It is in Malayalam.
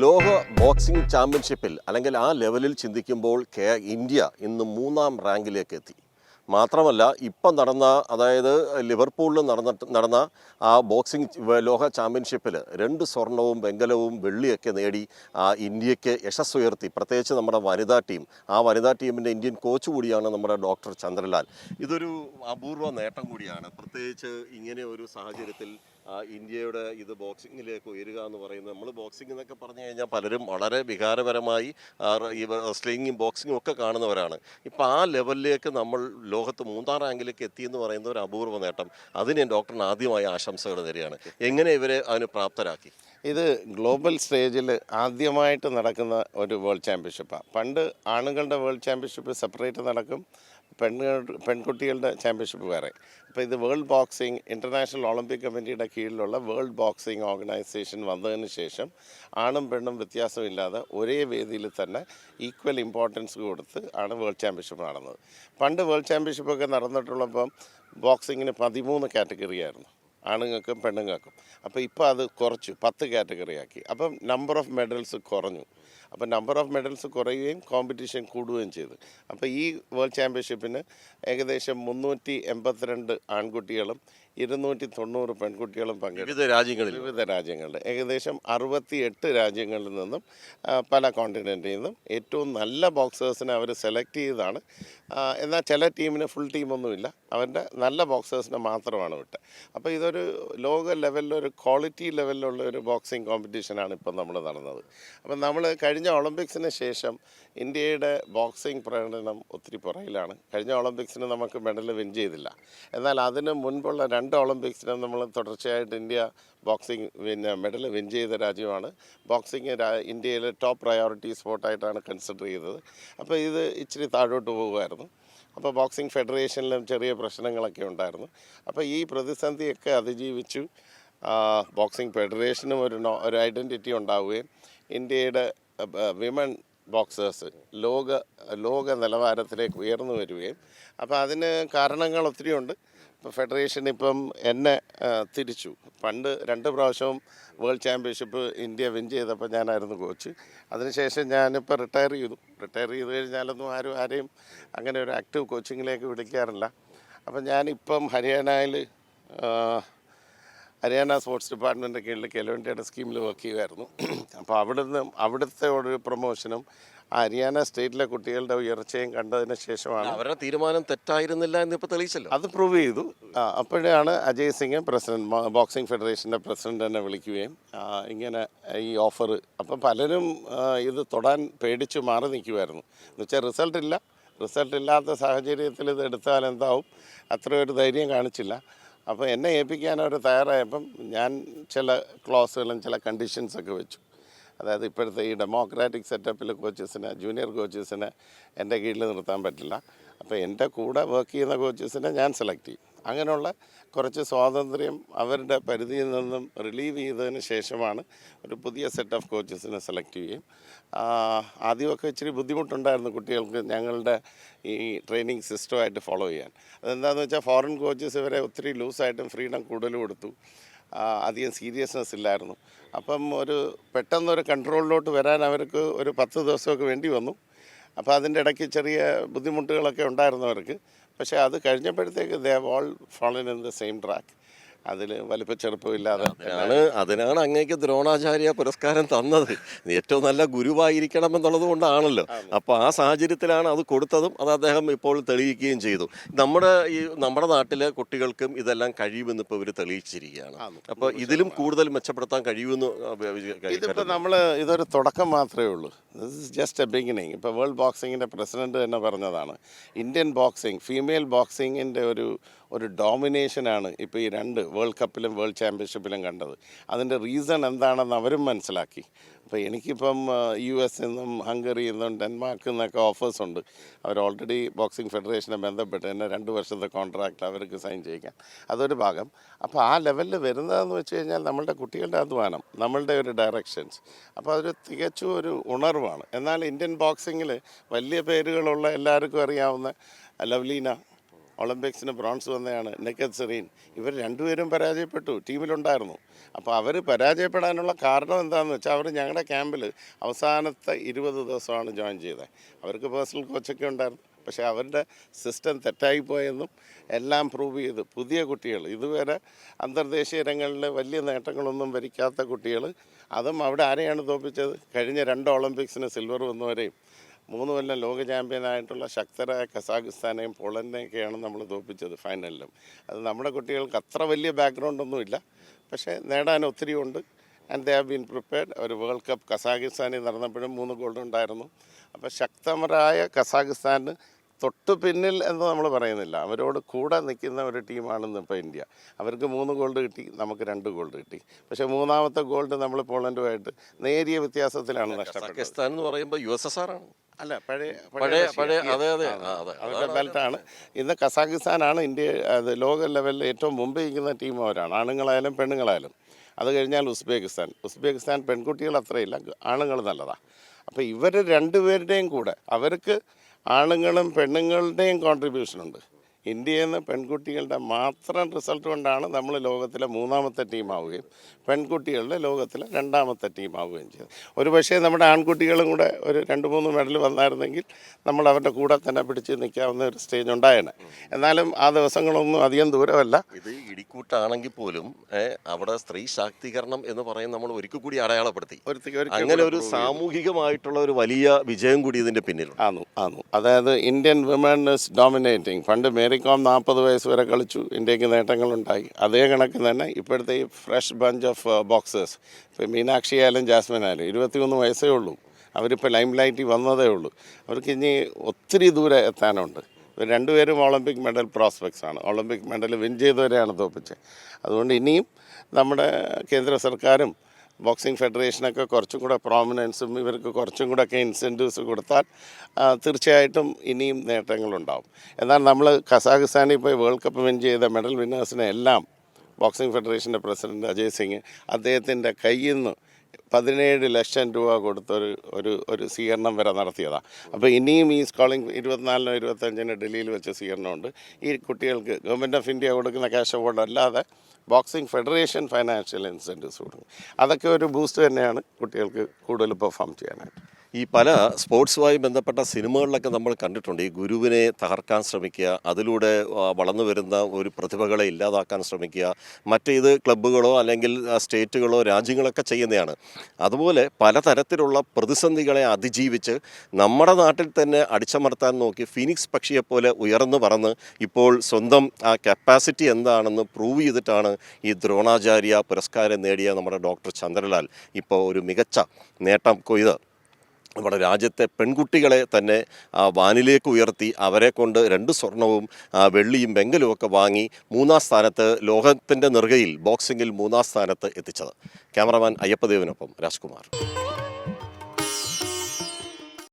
ലോക ബോക്സിംഗ് ചാമ്പ്യൻഷിപ്പിൽ അല്ലെങ്കിൽ ആ ലെവലിൽ ചിന്തിക്കുമ്പോൾ കേ ഇന്ത്യ ഇന്ന് മൂന്നാം റാങ്കിലേക്ക് എത്തി. മാത്രമല്ല ഇപ്പം നടന്ന അതായത് ലിവർപൂളിൽ നടന്ന നടന്ന ആ ബോക്സിംഗ് ലോക ചാമ്പ്യൻഷിപ്പിൽ രണ്ട് സ്വർണവും വെങ്കലവും വെള്ളിയൊക്കെ നേടി ആ ഇന്ത്യയ്ക്ക് യശസ്സുയർത്തി. പ്രത്യേകിച്ച് നമ്മുടെ വനിതാ ടീം. ആ വനിതാ ടീമിന്റെ ഇന്ത്യൻ കോച്ച് കൂടിയാണ് നമ്മുടെ ഡോക്ടർ ചന്ദ്രലാൽ. ഇതൊരു അപൂർവ നേട്ടം കൂടിയാണ്. പ്രത്യേകിച്ച് ഇങ്ങനെ ഒരു സാഹചര്യത്തിൽ ഇന്ത്യയുടെ ഇത് ബോക്സിങ്ങിലേക്ക് ഉയരുക എന്ന് പറയുന്നത് നമ്മൾ ബോക്സിംഗ് എന്നൊക്കെ പറഞ്ഞു കഴിഞ്ഞാൽ പലരും വളരെ വികാരപരമായി ഈ റെസ്ലിങ്ങും ബോക്സിങ്ങും ഒക്കെ കാണുന്നവരാണ്. ഇപ്പോൾ ആ ലെവലിലേക്ക് നമ്മൾ ലോകത്ത് മൂന്നാം റാങ്കിലേക്ക് എത്തി എന്ന് പറയുന്ന ഒരു അപൂർവ നേട്ടം. അതിന് ഡോക്ടറിന് ആദ്യമായി ആശംസകൾ തരികയാണ് എങ്ങനെ ഇവരെ അതിന് പ്രാപ്തരാക്കി? ഇത് ഗ്ലോബൽ സ്റ്റേജിൽ ആദ്യമായിട്ട് നടക്കുന്ന ഒരു വേൾഡ് ചാമ്പ്യൻഷിപ്പാണ്. പണ്ട് ആണുങ്ങളുടെ വേൾഡ് ചാമ്പ്യൻഷിപ്പ് സെപ്പറേറ്റ് നടക്കും പെണ്ണുകൾ പെൺകുട്ടികളുടെ ചാമ്പ്യൻഷിപ്പ് വേറെ. അപ്പോൾ ഇത് വേൾഡ് ബോക്സിംഗ് ഇന്റർനാഷണൽ ഒളിമ്പിക് കമ്മിറ്റിയുടെ കീഴിലുള്ള വേൾഡ് ബോക്സിംഗ് ഓർഗനൈസേഷൻ വന്നതിന് ശേഷം ആണും പെണ്ണും വ്യത്യാസമില്ലാതെ ഒരേ വേദിയിൽ തന്നെ ഈക്വൽ ഇമ്പോർട്ടൻസ് കൊടുത്ത് ആണ് വേൾഡ് ചാമ്പ്യൻഷിപ്പ് നടന്നത്. പണ്ട് വേൾഡ് ചാമ്പ്യൻഷിപ്പൊക്കെ നടന്നിട്ടുള്ളപ്പം ബോക്സിങ്ങിന് പതിമൂന്ന് കാറ്റഗറി ആയിരുന്നു. ആണുങ്ങൾക്കും പെണ്ണുങ്ങൾക്കും. അപ്പോൾ ഇപ്പോൾ അത് കുറച്ചു പത്ത് കാറ്റഗറി ആക്കി. അപ്പം നമ്പർ ഓഫ് മെഡൽസ് കുറഞ്ഞു. അപ്പോൾ നമ്പർ ഓഫ് മെഡൽസ് കുറയുകയും കോമ്പറ്റീഷൻ കൂടുകയും ചെയ്തു. അപ്പോൾ ഈ വേൾഡ് ചാമ്പ്യൻഷിപ്പിന് ഏകദേശം മുന്നൂറ്റി എൺപത്തിരണ്ട് ആൺകുട്ടികളും ഇരുന്നൂറ്റി തൊണ്ണൂറ് പെൺകുട്ടികളും പങ്കെടുത്തു. വിവിധ രാജ്യങ്ങളിൽ വിവിധ രാജ്യങ്ങളിൽ ഏകദേശം അറുപത്തി എട്ട് രാജ്യങ്ങളിൽ നിന്നും പല കോണ്ടിനെന്റിൽ നിന്നും ഏറ്റവും നല്ല ബോക്സേഴ്സിനെ അവർ സെലക്ട് ചെയ്തതാണ്. എന്നാൽ ചില ടീമിന് ഫുൾ ടീമൊന്നുമില്ല അവരുടെ നല്ല ബോക്സേഴ്സിനെ മാത്രമാണ് വിട്ടത്. അപ്പോൾ ഇതൊരു ലോക ലെവലിലൊരു ക്വാളിറ്റി ലെവലിലുള്ള ഒരു ബോക്സിംഗ് കോമ്പറ്റീഷനാണ് ഇപ്പം നമ്മൾ നടന്നത്. അപ്പം നമ്മൾ കഴിഞ്ഞ ഒളിമ്പിക്സിന് ശേഷം ഇന്ത്യയുടെ ബോക്സിംഗ് പ്രകടനം ഒത്തിരി പുറകിലാണ്. കഴിഞ്ഞ ഒളിമ്പിക്സിന് നമുക്ക് മെഡൽ വിൻ ചെയ്തില്ല. എന്നാൽ അതിന് മുൻപുള്ള രണ്ട് ഒളിമ്പിക്സിനും നമ്മൾ തുടർച്ചയായിട്ട് ഇന്ത്യ ബോക്സിംഗ് പിന്നെ മെഡൽ വിൻ ചെയ്ത രാജ്യമാണ്. ബോക്സിംഗ് ഇന്ത്യയിലെ ടോപ്പ് പ്രയോറിറ്റി സ്പോർട്ടായിട്ടാണ് കൺസിഡർ ചെയ്തത്. അപ്പോൾ ഇത് ഇച്ചിരി താഴോട്ട് പോകുമായിരുന്നു. അപ്പോൾ ബോക്സിംഗ് ഫെഡറേഷനിലും ചെറിയ പ്രശ്നങ്ങളൊക്കെ ഉണ്ടായിരുന്നു. അപ്പോൾ ഈ പ്രതിസന്ധിയൊക്കെ അതിജീവിച്ചു. ബോക്സിംഗ് ഫെഡറേഷനും ഒരു ഒരു ഐഡന്റിറ്റി ഉണ്ടാവുകയും ഇന്ത്യയുടെ വിമൺ ബോക്സേഴ്സ് ലോക ലോക നിലവാരത്തിലേക്ക് ഉയർന്നു വരികയും. അപ്പോൾ അതിന് കാരണങ്ങൾ ഒത്തിരിയുണ്ട്. ഇപ്പോൾ ഫെഡറേഷൻ ഇപ്പം എന്നെ തിരിച്ചു. പണ്ട് രണ്ട് പ്രാവശ്യവും വേൾഡ് ചാമ്പ്യൻഷിപ്പ് ഇന്ത്യ വിൻ ചെയ്തപ്പോൾ ഞാനായിരുന്നു കോച്ച്. അതിനുശേഷം ഞാനിപ്പോൾ റിട്ടയർ ചെയ്തു. റിട്ടയർ ചെയ്ത് കഴിഞ്ഞാലൊന്നും ആരും ആരെയും അങ്ങനെ ഒരു ആക്റ്റീവ് കോച്ചിങ്ങിലേക്ക് വിളിക്കാറില്ല. അപ്പം ഞാനിപ്പം ഹരിയാനയിൽ ഹരിയാന സ്പോർട്സ് ഡിപ്പാർട്ട്മെന്റ് കീഴിൽ കേലോ ഇന്ത്യയുടെ സ്കീമിൽ വർക്ക് ചെയ്യുമായിരുന്നു അപ്പോൾ അവിടുന്ന് അവിടുത്തെ ഒരു പ്രൊമോഷനും ആ ഹരിയാന സ്റ്റേറ്റിലെ കുട്ടികളുടെ ഉയർച്ചയും കണ്ടതിന് ശേഷമാണ് അവരുടെ തീരുമാനം തെറ്റായിരുന്നില്ല എന്നിപ്പോൾ തെളിയിച്ചല്ലോ. അത് പ്രൂവ് ചെയ്തു. അപ്പോഴാണ് അജയ് സിംഗ് പ്രസിഡന്റ് ബോക്സിംഗ് ഫെഡറേഷന്റെ പ്രസിഡന്റ് എന്നെ വിളിക്കുകയും ഇങ്ങനെ ഈ ഓഫർ അപ്പം പലരും ഇത് തൊടാൻ പേടിച്ച് മാറി നിൽക്കുമായിരുന്നു എന്നുവെച്ചാൽ റിസൾട്ട് ഇല്ല. റിസൾട്ട് ഇല്ലാത്ത സാഹചര്യത്തിൽ ഇത് എടുത്താൽ എന്താവും? അത്രയൊരു ഒരു ധൈര്യം കാണിച്ചില്ല. അപ്പോൾ എന്നെ ഏൽപ്പിക്കാൻ അവർ തയ്യാറായപ്പം ഞാൻ ചില ക്ലോസുകളും ചില കണ്ടീഷൻസൊക്കെ വെച്ചു. അതായത് ഇപ്പോഴത്തെ ഈ ഡെമോക്രാറ്റിക് സെറ്റപ്പിൽ കോച്ചസിനെ ജൂനിയർ കോച്ചസിനെ എന്റെ കീഴിൽ നിർത്താൻ പറ്റില്ല. അപ്പോൾ എന്റെ കൂടെ വർക്ക് ചെയ്യുന്ന കോച്ചസിനെ ഞാൻ സെലക്ട് ചെയ്യും. അങ്ങനെയുള്ള കുറച്ച് സ്വാതന്ത്ര്യം അവരുടെ പരിധിയിൽ നിന്നും റിലീവ് ചെയ്തതിന് ശേഷമാണ് ഒരു പുതിയ സെറ്റ് ഓഫ് കോച്ചസിനെ സെലക്ട് ചെയ്യും ആദ്യമൊക്കെ ഇച്ചിരി ബുദ്ധിമുട്ടുണ്ടായിരുന്നു കുട്ടികൾക്ക് ഞങ്ങളുടെ ഈ ട്രെയിനിങ് സിസ്റ്റമായിട്ട് ഫോളോ ചെയ്യാൻ. അതെന്താണെന്ന് വെച്ചാൽ ഫോറിൻ കോച്ചസ് ഇവരെ ഒത്തിരി ലൂസായിട്ടും ഫ്രീഡം കൂടുതൽ കൊടുത്തു. അധികം സീരിയസ്നെസ് ഇല്ലായിരുന്നു. അപ്പം ഒരു പെട്ടെന്നൊരു കൺട്രോളിലോട്ട് വരാൻ അവർക്ക് ഒരു പത്ത് ദിവസമൊക്കെ വേണ്ടി വന്നു. അപ്പോൾ അതിന്റെ ഇടയ്ക്ക് ചെറിയ ബുദ്ധിമുട്ടുകളൊക്കെ ഉണ്ടായിരുന്നു അവർക്ക് പക്ഷേ അത് കഴിഞ്ഞപ്പോഴത്തേക്ക് they all fallen in the same track അതിൽ വലിപ്പച്ചെറുപ്പമില്ലാതെ അതിനാണ് അതിനാണ് അങ്ങേക്ക് ദ്രോണാചാര്യ പുരസ്കാരം തന്നത്. ഏറ്റവും നല്ല ഗുരുവായിരിക്കണം എന്നുള്ളത് കൊണ്ടാണല്ലോ. അപ്പോൾ ആ സാഹചര്യത്തിലാണ് അത് കൊടുത്തതും അത് അദ്ദേഹം ഇപ്പോൾ തെളിയിക്കുകയും ചെയ്തു. നമ്മുടെ ഈ നമ്മുടെ നാട്ടിലെ കുട്ടികൾക്കും ഇതെല്ലാം കഴിയുമെന്ന് ഇപ്പോൾ ഇവർ തെളിയിച്ചിരിക്കുകയാണ്. അപ്പോൾ ഇതിലും കൂടുതൽ മെച്ചപ്പെടുത്താൻ കഴിയുമെന്ന് ഇതിപ്പോൾ നമ്മൾ ഇതൊരു തുടക്കം മാത്രമേ ഉള്ളൂ. This is just a beginning ഇപ്പോൾ വേൾഡ് ബോക്സിങ്ങിന്റെ പ്രസിഡന്റ് തന്നെ പറഞ്ഞതാണ്. ഇന്ത്യൻ ബോക്സിംഗ് ഫീമെയിൽ ബോക്സിങ്ങിന്റെ ഒരു ഒരു ഡോമിനേഷനാണ് ഇപ്പോൾ ഈ രണ്ട് വേൾഡ് കപ്പിലും വേൾഡ് ചാമ്പ്യൻഷിപ്പിലും കണ്ടത്. അതിന്റെ റീസൺ എന്താണെന്ന് അവരും മനസ്സിലാക്കി. അപ്പോൾ എനിക്കിപ്പം യു എസ് നിന്നും ഹംഗറിയിൽ നിന്നും ഡെൻമാർക്കിൽ നിന്നൊക്കെ ഓഫേഴ്സ് ഉണ്ട്. അവർ ഓൾറെഡി ബോക്സിംഗ് ഫെഡറേഷനെ ബന്ധപ്പെട്ട് എന്നെ രണ്ട് വർഷത്തെ കോൺട്രാക്റ്റ് അവർക്ക് സൈൻ ചെയ്യിക്കാം. അതൊരു ഭാഗം. അപ്പോൾ ആ ലെവലിൽ വരുന്നതെന്ന് വെച്ച് കഴിഞ്ഞാൽ നമ്മളുടെ കുട്ടികളുടെ അധ്വാനം നമ്മളുടെ ഒരു ഡയറക്ഷൻസ് അപ്പോൾ അതൊരു തികച്ചും ഒരു ഉണർവാണ്. എന്നാൽ ഇന്ത്യൻ ബോക്സിങ്ങിൽ വലിയ പേരുകളുള്ള എല്ലാവർക്കും അറിയാവുന്ന ലവ്ലീന ഒളിമ്പിക്സിന് ബ്രോൺസ് വന്നതാണ് നെക്കത് സെറീൻ. ഇവർ രണ്ടുപേരും പരാജയപ്പെട്ടു ടീമിലുണ്ടായിരുന്നു. അപ്പോൾ അവർ പരാജയപ്പെടാനുള്ള കാരണം എന്താണെന്ന് വെച്ചാൽ അവർ ഞങ്ങളുടെ ക്യാമ്പിൽ അവസാനത്തെ ഇരുപത് ദിവസമാണ് ജോയിൻ ചെയ്തത് അവർക്ക് പേഴ്സണൽ കോച്ചൊക്കെ ഉണ്ടായിരുന്നു. പക്ഷേ അവരുടെ സിസ്റ്റം തെറ്റായിപ്പോയെന്നും എല്ലാം പ്രൂവ് ചെയ്ത് പുതിയ കുട്ടികൾ ഇതുവരെ അന്തർദേശീയ രംഗങ്ങളിൽ വലിയ നേട്ടങ്ങളൊന്നും വരിക്കാത്ത കുട്ടികൾ അതും അവിടെ ആരെയാണ് തോപ്പിച്ചത്? കഴിഞ്ഞ രണ്ട് ഒളിമ്പിക്സിന് സിൽവർ വന്നവരെയും. മൂന്ന് കൊല്ലം ലോക ചാമ്പ്യനായിട്ടുള്ള ശക്തരായ കസാഖിസ്ഥാനെയും പോളണ്ടിനെയൊക്കെയാണ് നമ്മൾ തോൽപ്പിച്ചത് ഫൈനലിലും അത് നമ്മുടെ കുട്ടികൾക്ക് അത്ര വലിയ ബാക്ക്ഗ്രൗണ്ട് ഒന്നുമില്ല പക്ഷേ നേടാൻ ഒത്തിരി ഉണ്ട്. And they have been prepared ഒരു വേൾഡ് കപ്പ് കസാഖിസ്ഥാനിൽ നടന്നപ്പോഴും മൂന്ന് ഗോൾഡ് ഉണ്ടായിരുന്നു. അപ്പോൾ ശക്തമരായ കസാഖിസ്ഥാന് തൊട്ട് പിന്നിൽ എന്ന് നമ്മൾ പറയുന്നില്ല. അവരോട് കൂടെ നിൽക്കുന്ന ഒരു ടീമാണെന്ന് ഇപ്പോൾ ഇന്ത്യ. അവർക്ക് മൂന്ന് ഗോൾഡ് കിട്ടി നമുക്ക് രണ്ട് ഗോൾഡ് കിട്ടി. പക്ഷേ മൂന്നാമത്തെ ഗോൾഡ് നമ്മൾ പോളണ്ടുമായിട്ട് നേരിയ വ്യത്യാസത്തിലാണ് നഷ്ടപ്പെട്ടത്. പാകിസ്ഥാൻ എന്ന് പറയുമ്പോൾ യു എസ് എസ് ആർ ആണ്. അല്ല പഴയ പഴയ. പഴയ. അതെ അതെ. അവരുടെ ബെൽറ്റാണ്. ഇന്ന് കസാഖിസ്ഥാനാണ് ഇന്ത്യ അത് ലോക ലെവലിൽ ഏറ്റവും മുമ്പ് ഇരിക്കുന്ന ടീം അവരാണ്. ആണുങ്ങളായാലും പെണ്ണുങ്ങളായാലും. അത് കഴിഞ്ഞാൽ ഉസ്ബെക്കിസ്ഥാൻ. ഉസ്ബെക്കിസ്ഥാൻ പെൺകുട്ടികൾ അത്രയില്ല ആണുങ്ങൾ നല്ലതാണ് അപ്പോൾ ഇവർ രണ്ടുപേരുടെയും കൂടെ അവർക്ക് ആണുങ്ങളും പെണ്ണുങ്ങളുടെയും കോൺട്രിബ്യൂഷൻ ഉണ്ട്. ഇന്ത്യയിൽ നിന്ന് പെൺകുട്ടികളുടെ മാത്രം റിസൾട്ട് കൊണ്ടാണ് നമ്മൾ ലോകത്തിലെ മൂന്നാമത്തെ ടീമാവുകയും പെൺകുട്ടികളുടെ ലോകത്തിലെ രണ്ടാമത്തെ ടീമാവുകയും ചെയ്തത്. ഒരു പക്ഷേ നമ്മുടെ ആൺകുട്ടികളും കൂടെ ഒരു രണ്ട് മൂന്ന് മെഡൽ വന്നായിരുന്നെങ്കിൽ നമ്മൾ അവരുടെ കൂടെ തന്നെ പിടിച്ച് നിൽക്കാവുന്ന ഒരു സ്റ്റേജ് ഉണ്ടായേനെ. എന്നാലും ആ ദിവസങ്ങളൊന്നും അധികം ദൂരമല്ല. ഇത് ഇടിക്കൂട്ടാണെങ്കിൽ പോലും അവിടെ സ്ത്രീ ശാക്തീകരണം എന്ന് പറയുന്നത് നമ്മൾ ഒരിക്കൽ കൂടി അടയാളപ്പെടുത്തി. അങ്ങനെ ഒരു സാമൂഹികമായിട്ടുള്ള ഒരു വലിയ വിജയം കൂടി ഇതിന്റെ പിന്നിലുണ്ട്. ആന്നു. ആന്നു. അതായത് ഇന്ത്യൻ വിമൻ ഇസ് ഡോമിനേറ്റിംഗ് പണ്ട് മേരികോം നാൽപ്പത് വയസ്സ് വരെ കളിച്ചു. ഇന്ത്യയ്ക്ക് നേട്ടങ്ങളുണ്ടായി. അതേ കണക്ക് തന്നെ ഇപ്പോഴത്തെ ഈ ഫ്രഷ് ബഞ്ച് ഓഫ് ബോക്സേഴ്സ് ഇപ്പോൾ മീനാക്ഷി ആയാലും ജാസ്മിൻ ആയാലും ഇരുപത്തിമൂന്ന് വയസ്സേ ഉള്ളൂ. അവരിപ്പോൾ ലൈം ലൈറ്റിൽ വന്നതേ ഉള്ളൂ. അവർക്ക് ഇനി ഒത്തിരി ദൂരെ എത്താനുണ്ട്. രണ്ടുപേരും ഒളിമ്പിക് മെഡൽ പ്രോസ്പെക്ട്സ് ആണ്. ഒളിമ്പിക് മെഡൽ വിൻ ചെയ്തവരെയാണ് തോപ്പിച്ചത്. അതുകൊണ്ട് ഇനിയും നമ്മുടെ കേന്ദ്ര സർക്കാരും ബോക്സിംഗ് ഫെഡറേഷനൊക്കെ കുറച്ചും കൂടെ പ്രോമിനൻസും ഇവർക്ക് കുറച്ചും കൂടെ ഒക്കെ ഇൻസെന്റീവ്സ് കൊടുത്താൽ തീർച്ചയായിട്ടും ഇനിയും നേട്ടങ്ങളുണ്ടാവും. എന്നാൽ നമ്മൾ കസാഖിസ്ഥാനിൽ പോയി വേൾഡ് കപ്പ് വിൻ ചെയ്ത മെഡൽ വിന്നേഴ്സിനെ എല്ലാം ബോക്സിംഗ് ഫെഡറേഷന്റെ പ്രസിഡന്റ് അജയ് സിംഗ് അദ്ദേഹത്തിന്റെ കയ്യിൽ നിന്ന് പതിനേഴ് ലക്ഷം രൂപ കൊടുത്തൊരു ഒരു ഒരു സ്വീകരണം വരെ നടത്തിയതാണ് അപ്പോൾ ഇനിയും ഈ സ്കോളിംഗ് ഇരുപത്തിനാലിനോ ഇരുപത്തഞ്ചിനോ ഡൽഹിയിൽ വെച്ച് സ്വീകരണമുണ്ട്. ഈ കുട്ടികൾക്ക് ഗവൺമെന്റ് ഓഫ് ഇന്ത്യ കൊടുക്കുന്ന ക്യാഷ് അവാർഡ് അല്ലാതെ ബോക്സിംഗ് ഫെഡറേഷൻ ഫൈനാൻഷ്യൽ ഇൻസെന്റീവ്സ് കൊടുക്കും. അതൊക്കെ ഒരു ബൂസ്റ്റ് തന്നെയാണ് കുട്ടികൾക്ക് കൂടുതൽ പെർഫോം ചെയ്യാനായിട്ട്. ഈ പല സ്പോർട്സുമായി ബന്ധപ്പെട്ട സിനിമകളിലൊക്കെ നമ്മൾ കണ്ടിട്ടുണ്ട്. ഈ ഗുരുവിനെ തകർക്കാൻ ശ്രമിക്കുക അതിലൂടെ വളർന്നു വരുന്ന ഒരു പ്രതിഭകളെ ഇല്ലാതാക്കാൻ ശ്രമിക്കുക മറ്റേത് ക്ലബ്ബുകളോ അല്ലെങ്കിൽ സ്റ്റേറ്റുകളോ രാജ്യങ്ങളൊക്കെ ചെയ്യുന്നതാണ്. അതുപോലെ പലതരത്തിലുള്ള പ്രതിസന്ധികളെ അതിജീവിച്ച് നമ്മുടെ നാട്ടിൽ തന്നെ അടിച്ചമർത്താൻ നോക്കി ഫിനിക്സ് പക്ഷിയെപ്പോലെ ഉയർന്നു പറന്ന് ഇപ്പോൾ സ്വന്തം ആ കപ്പാസിറ്റി എന്താണെന്ന് പ്രൂവ് ചെയ്തിട്ടാണ് ഈ ദ്രോണാചാര്യ പുരസ്കാരം നേടിയ നമ്മുടെ ഡോക്ടർ ചന്ദ്രലാൽ. ഇപ്പോൾ ഒരു മികച്ച നേട്ടം കൊയ്ത് നമ്മുടെ രാജ്യത്തെ പെൺകുട്ടികളെ തന്നെ വാനിലേക്ക് ഉയർത്തി അവരെ കൊണ്ട് രണ്ട് സ്വർണവും വെള്ളിയും വെങ്കലും ഒക്കെ വാങ്ങി മൂന്നാം സ്ഥാനത്ത് ലോകത്തിന്റെ നെറുകയിൽ ബോക്സിങ്ങിൽ മൂന്നാം സ്ഥാനത്ത് എത്തിച്ചത്. ക്യാമറമാൻ അയ്യപ്പദേവിനൊപ്പം രാജ്കുമാർ.